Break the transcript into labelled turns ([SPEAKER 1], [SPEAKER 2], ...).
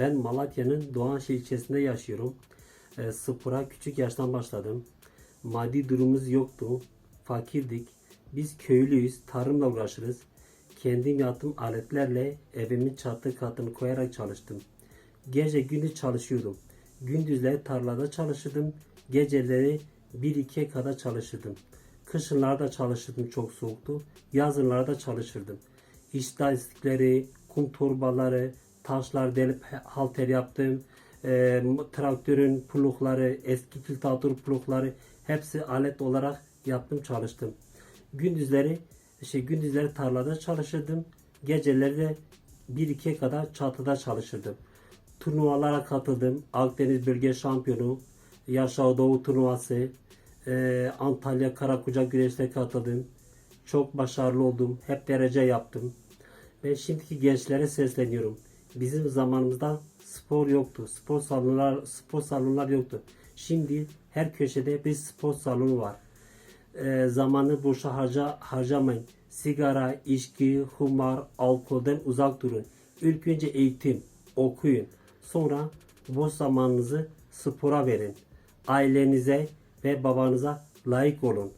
[SPEAKER 1] Ben Malatya'nın Doğanşehir ilçesinde yaşıyorum. E, spora küçük yaştan başladım. Maddi durumumuz yoktu, fakirdik. Biz köylüyüz, tarımla uğraşırız. Kendim yaptığım aletlerle evimin çatı katını koyarak çalıştım. Gece gündüz çalışıyordum. Gündüzleri tarlada çalışırdım. Geceleri 1-2'ye kadar çalışırdım. Kışınlarda çalışırdım çok soğuktu. Yazınlarda çalışırdım. İstatistikleri, kum torbaları, taşlar delip halter yaptım. Ee, traktörün plugları, eski filtatör plugları hepsi alet olarak yaptım çalıştım. Gündüzleri şey gündüzleri tarlada çalışırdım. Geceleri de 1-2'ye kadar çatıda çalışırdım. Turnuvalara katıldım. Akdeniz Bölge Şampiyonu, Yaşar Doğu Turnuvası, e, Antalya Karakucak Güreş'te katıldım. Çok başarılı oldum. Hep derece yaptım. Ve şimdiki gençlere sesleniyorum. Bizim zamanımızda spor yoktu. Spor salonlar spor salonlar yoktu. Şimdi her köşede bir spor salonu var. E, zamanı boşa harca, harcamayın. Sigara, içki, humar, alkolden uzak durun. İlk önce eğitim, okuyun. Sonra boş zamanınızı spora verin. Ailenize ve babanıza layık olun.